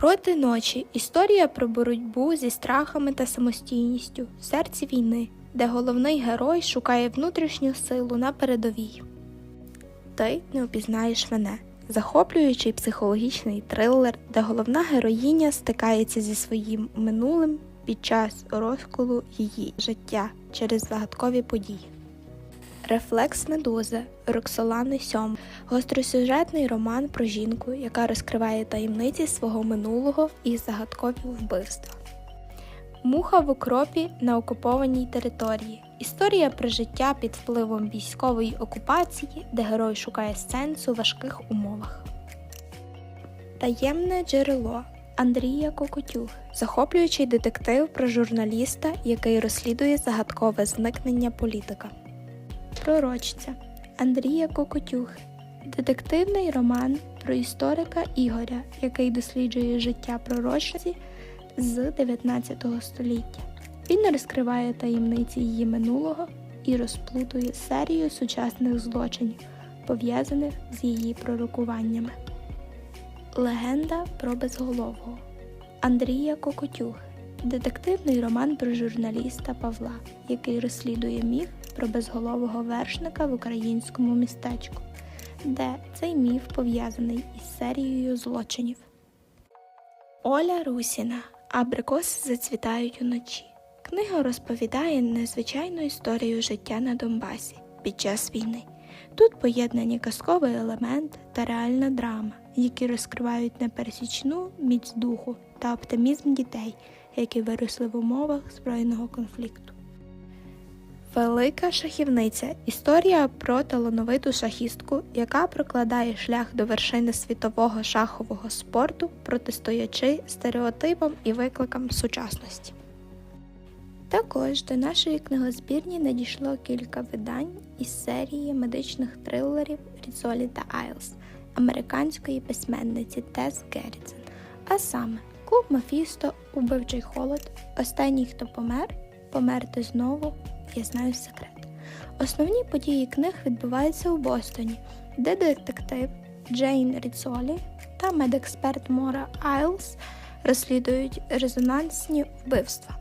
Проти ночі історія про боротьбу зі страхами та самостійністю в серці війни, де головний герой шукає внутрішню силу на передовій. Ти не опізнаєш мене. Захоплюючий психологічний трилер, де головна героїня стикається зі своїм минулим під час розколу її життя через загадкові події. Рефлекс медузи Роксолани Сьом гостросюжетний роман про жінку, яка розкриває таємниці свого минулого і загадкові вбивства. Муха в окропі на окупованій території. Історія про життя під впливом військової окупації, де герой шукає сенсу в важких умовах. Таємне джерело Андрія Кокотюг, захоплюючий детектив про журналіста, який розслідує загадкове зникнення політика. Пророчця Андрія Кокотюг. Детективний роман про історика Ігоря, який досліджує життя пророчиці з 19 століття. Він розкриває таємниці її минулого і розплутує серію сучасних злочинів, пов'язаних з її пророкуваннями. Легенда про безголового Андрія Кокотюг. Детективний роман про журналіста Павла, який розслідує міф про безголового вершника в українському містечку, де цей міф пов'язаний із серією злочинів. Оля Русіна. Абрикоси зацвітають уночі. Книга розповідає незвичайну історію життя на Донбасі під час війни. Тут поєднані казковий елемент та реальна драма, які розкривають непересічну міць духу та оптимізм дітей, які виросли в умовах збройного конфлікту. Велика шахівниця історія про талановиту шахістку, яка прокладає шлях до вершини світового шахового спорту, протистоячи стереотипам і викликам сучасності. Також до нашої книгозбірні надійшло кілька видань із серії медичних трилерів Різолі та Айлс американської письменниці Тес Геррітсен, а саме Клуб Мафісто, Убивчий холод, Останній, хто помер, Померти знову, Я знаю секрет. Основні події книг відбуваються у Бостоні, де детектив Джейн Ріцолі та медексперт Мора Айлс розслідують резонансні вбивства.